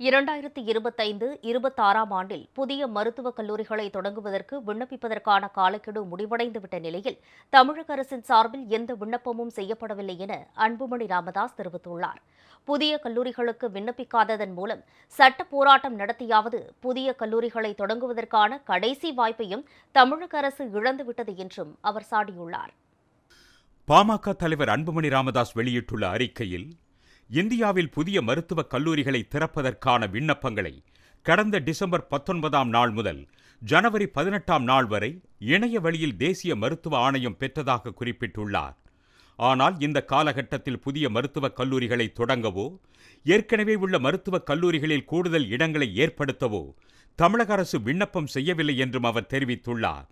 இரண்டாயிரத்தி இருபத்தைந்து இருபத்தாறாம் ஆண்டில் புதிய மருத்துவக் கல்லூரிகளை தொடங்குவதற்கு விண்ணப்பிப்பதற்கான காலக்கெடு முடிவடைந்துவிட்ட நிலையில் தமிழக அரசின் சார்பில் எந்த விண்ணப்பமும் செய்யப்படவில்லை என அன்புமணி ராமதாஸ் தெரிவித்துள்ளார். புதிய கல்லூரிகளுக்கு விண்ணப்பிக்காததன் மூலம் சட்ட போராட்டம் நடத்தியாவது புதிய கல்லூரிகளை தொடங்குவதற்கான கடைசி வாய்ப்பையும் தமிழக அரசு இழந்துவிட்டது என்றும் அவர் சாடியுள்ளார். பாமக தலைவர் அன்புமணி ராமதாஸ் வெளியிட்டுள்ள அறிக்கையில் இந்தியாவில் புதிய மருத்துவக் கல்லூரிகளை திறப்பதற்கான விண்ணப்பங்களை கடந்த டிசம்பர் பத்தொன்பதாம் நாள் முதல் ஜனவரி பதினெட்டாம் நாள் வரை இணைய வழியில் தேசிய மருத்துவ ஆணையம் பெற்றதாக குறிப்பிட்டுள்ளார். ஆனால் இந்த காலகட்டத்தில் புதிய மருத்துவக் கல்லூரிகளை தொடங்கவோ ஏற்கனவே உள்ள மருத்துவக் கல்லூரிகளில் கூடுதல் இடங்களை ஏற்படுத்தவோ தமிழக அரசு விண்ணப்பம் செய்யவில்லை என்றும் அவர் தெரிவித்துள்ளார்.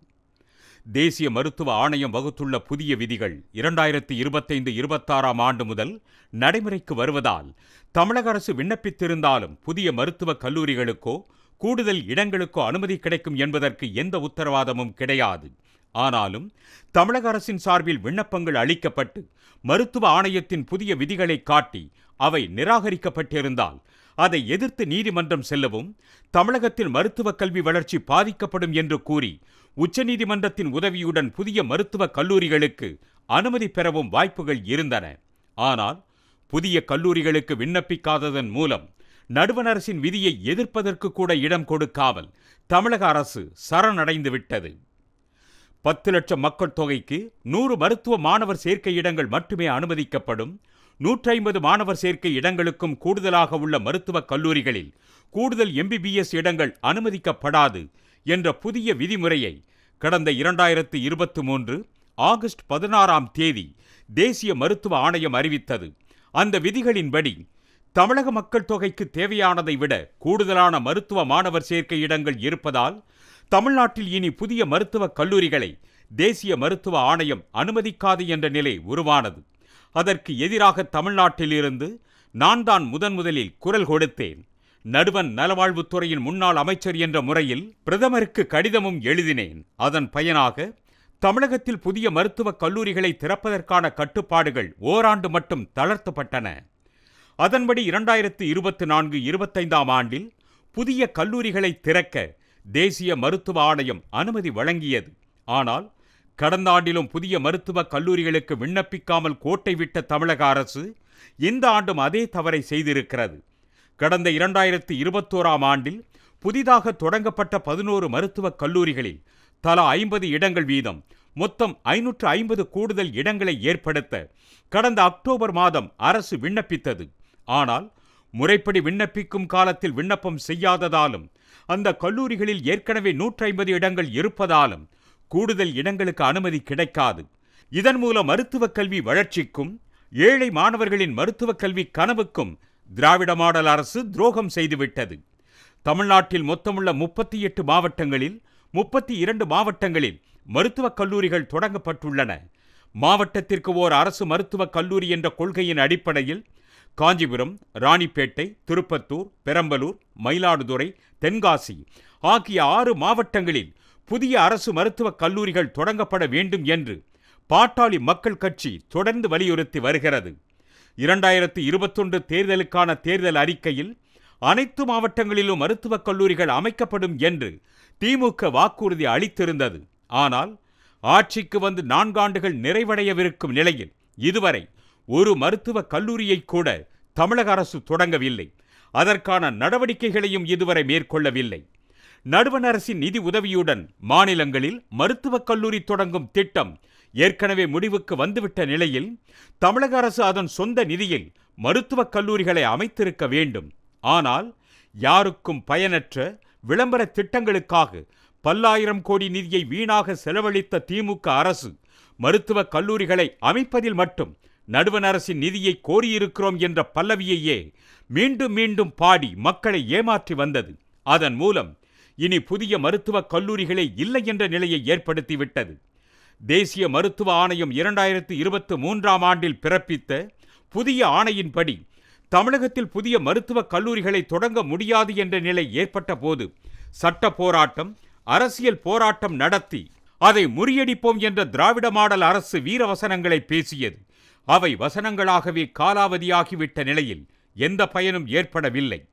தேசிய மருத்துவ ஆணையம் வகுத்துள்ள புதிய விதிகள் இரண்டாயிரத்தி இருபத்தைந்து இருபத்தாறாம் ஆண்டு முதல் நடைமுறைக்கு வருவதால் தமிழக அரசு விண்ணப்பித்திருந்தாலும் புதிய மருத்துவக் கல்லூரிகளுக்கோ கூடுதல் இடங்களுக்கோ அனுமதி கிடைக்கும் என்பதற்கு எந்த உத்தரவாதமும் கிடையாது. ஆனாலும் தமிழக அரசின் சார்பில் விண்ணப்பங்கள் அளிக்கப்பட்டு மருத்துவ ஆணையத்தின் புதிய விதிகளை காட்டி அவை நிராகரிக்கப்பட்டிருந்தால் அதை எதிர்த்து நீதிமன்றம் செல்லவும் தமிழகத்தில் மருத்துவக் கல்வி வளர்ச்சி பாதிக்கப்படும் என்று கூறி உச்சநீதிமன்றத்தின் உதவியுடன் புதிய மருத்துவக் கல்லூரிகளுக்கு அனுமதி பெறவும் வாய்ப்புகள் இருந்தன. ஆனால் புதிய கல்லூரிகளுக்கு விண்ணப்பிக்காததன் மூலம் நடுவண் அரசின் விதியை எதிர்ப்பதற்கு கூட இடம் கொடுக்காமல் தமிழக அரசு சரணடைந்து விட்டது. பத்து லட்சம் மக்கள் தொகைக்கு நூறு மருத்துவ மாணவர் சேர்க்கை இடங்கள் மட்டுமே அனுமதிக்கப்படும் நூற்றி ஐம்பது மாணவர் சேர்க்கை இடங்களுக்கும் கூடுதலாக உள்ள மருத்துவக் கல்லூரிகளில் கூடுதல் எம்பிபிஎஸ் இடங்கள் அனுமதிக்கப்படாது என்ற புதிய விதிமுறையை கடந்த இரண்டாயிரத்து இருபத்தி மூன்று ஆகஸ்ட் பதினாறாம் தேதி தேசிய மருத்துவ ஆணையம் அறிவித்தது. அந்த விதிகளின்படி தமிழக மக்கள் தொகைக்கு தேவையானதை விட கூடுதலான மருத்துவ மாணவர் சேர்க்கை இடங்கள் இருப்பதால் தமிழ்நாட்டில் இனி புதிய மருத்துவக் கல்லூரிகளை தேசிய மருத்துவ ஆணையம் அனுமதிக்காது என்ற நிலை உருவானது. அதற்கு எதிராக தமிழ்நாட்டிலிருந்து நான் தான் முதன் முதலில் குரல் கொடுத்தேன். நடுவன் நலவாழ்வுத்துறையின் முன்னாள் அமைச்சர் என்ற முறையில் பிரதமருக்கு கடிதமும் எழுதினேன். அதன் பயனாக தமிழகத்தில் புதிய மருத்துவக் கல்லூரிகளை திறப்பதற்கான கட்டுப்பாடுகள் ஓராண்டு மட்டும் தளர்த்தப்பட்டன. அதன்படி இரண்டாயிரத்து இருபத்தி நான்கு இருபத்தைந்தாம் ஆண்டில் புதிய கல்லூரிகளை திறக்க தேசிய மருத்துவ ஆணையம் அனுமதி வழங்கியது. ஆனால் கடந்த ஆண்டிலும் புதிய மருத்துவக் கல்லூரிகளுக்கு விண்ணப்பிக்காமல் கோட்டை விட்ட தமிழக அரசு இந்த ஆண்டும் அதே தவறை செய்திருக்கிறது. கடந்த இரண்டாயிரத்தி இருபத்தோராம் ஆண்டில் புதிதாக தொடங்கப்பட்ட பதினோரு மருத்துவக் கல்லூரிகளில் தலா ஐம்பது இடங்கள் வீதம் மொத்தம் ஐநூற்று ஐம்பது கூடுதல் இடங்களை ஏற்படுத்த கடந்த அக்டோபர் மாதம் அரசு விண்ணப்பித்தது. ஆனால் முறைப்படி விண்ணப்பிக்கும் காலத்தில் விண்ணப்பம் செய்யாததாலும் அந்த கல்லூரிகளில் ஏற்கனவே நூற்றி ஐம்பது இடங்கள் இருப்பதாலும் கூடுதல் இடங்களுக்கு அனுமதி கிடைக்காது. இதன் மூலம் மருத்துவக் கல்வி வளர்ச்சிக்கும் ஏழை மாணவர்களின் மருத்துவக் கல்வி கனவுக்கும் திராவிட மாடல் அரசு துரோகம் செய்துவிட்டது. தமிழ்நாட்டில் மொத்தமுள்ள முப்பத்தி எட்டு மாவட்டங்களில் முப்பத்தி இரண்டு மாவட்டங்களில் மருத்துவக் கல்லூரிகள் தொடங்கப்பட்டுள்ளன. மாவட்டத்திற்கு ஓர் அரசு மருத்துவக் கல்லூரி என்ற கொள்கையின் அடிப்படையில் காஞ்சிபுரம் ராணிப்பேட்டை திருப்பத்தூர் பெரம்பலூர் மயிலாடுதுறை தென்காசி ஆகிய ஆறு மாவட்டங்களில் புதிய அரசு மருத்துவக் கல்லூரிகள் தொடங்கப்பட வேண்டும் என்று பாட்டாளி மக்கள் கட்சி தொடர்ந்து வலியுறுத்தி வருகிறது. இரண்டாயிரத்து இருபத்தொன்று தேர்தலுக்கான தேர்தல் அறிக்கையில் அனைத்து மாவட்டங்களிலும் மருத்துவக் கல்லூரிகள் அமைக்கப்படும் என்று திமுக வாக்குறுதி அளித்திருந்தது. ஆனால் ஆட்சிக்கு வந்து நான்காண்டுகள் நிறைவடையவிருக்கும் நிலையில் இதுவரை ஒரு மருத்துவக் கல்லூரியை கூட தமிழக அரசு தொடங்கவில்லை. அதற்கான நடவடிக்கைகளையும் இதுவரை மேற்கொள்ளவில்லை. நடுவண் அரசின் நிதி உதவியுடன் மாநிலங்களில் மருத்துவக் கல்லூரி தொடங்கும் திட்டம் ஏற்கனவே முடிவுக்கு வந்துவிட்ட நிலையில் தமிழக அரசு அதன் சொந்த நிதியில் மருத்துவக் கல்லூரிகளை அமைத்திருக்க வேண்டும். ஆனால் யாருக்கும் பயனற்ற விளம்பர திட்டங்களுக்காக பல்லாயிரம் கோடி நிதியை வீணாக செலவழித்த திமுக அரசு மருத்துவக் கல்லூரிகளை அமைப்பதில் மட்டும் நடுவண் அரசின் நிதியை கோரியிருக்கிறோம் என்ற பல்லவியையே மீண்டும் மீண்டும் பாடி மக்களை ஏமாற்றி வந்தது. அதன் மூலம் இனி புதிய மருத்துவக் கல்லூரிகளே இல்லை என்ற நிலையை ஏற்படுத்திவிட்டது. தேசிய மருத்துவ ஆணையம் இரண்டாயிரத்து இருபத்து மூன்றாம் ஆண்டில் பிறப்பித்த புதிய ஆணையின்படி தமிழகத்தில் புதிய மருத்துவக் கல்லூரிகளை தொடங்க முடியாது என்ற நிலை ஏற்பட்ட போது சட்ட போராட்டம் அரசியல் போராட்டம் நடத்தி அதை முறியடிப்போம் என்ற திராவிட மாடல் அரசு வீரவசனங்களை பேசியது. அவை வசனங்களாகவே காலாவதியாகிவிட்ட நிலையில் எந்த பயனும் ஏற்படவில்லை.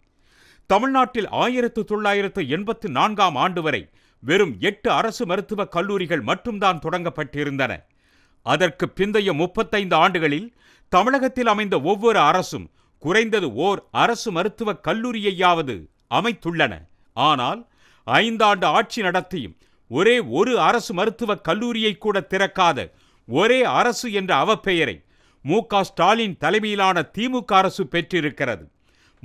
தமிழ்நாட்டில் ஆயிரத்து தொள்ளாயிரத்து எண்பத்து நான்காம் ஆண்டு வரை வெறும் எட்டு அரசு மருத்துவக் கல்லூரிகள் மட்டும்தான் தொடங்கப்பட்டிருந்தன. அதற்கு பிந்தைய முப்பத்தைந்து ஆண்டுகளில் தமிழகத்தில் அமைந்த ஒவ்வொரு அரசும் குறைந்தது ஓர் அரசு மருத்துவக் கல்லூரியையாவது அமைத்துள்ளன. ஆனால் ஐந்தாண்டு ஆட்சி நடத்தியும் ஒரே ஒரு அரசு மருத்துவக் கல்லூரியை கூட திறக்காத ஒரே அரசு என்ற அவப்பெயரை மு க ஸ்டாலின் தலைமையிலான திமுக அரசு பெற்றிருக்கிறது.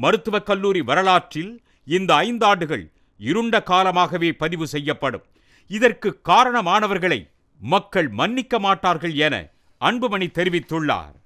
மருத்துவக் கல்லூரி வரலாற்றில் இந்த ஐந்தாண்டுகள் இருண்ட காலமாகவே பதிவு செய்யப்படும். இதற்கு காரணமானவர்களை மக்கள் மன்னிக்க மாட்டார்கள் என அன்புமணி தெரிவித்துள்ளார்.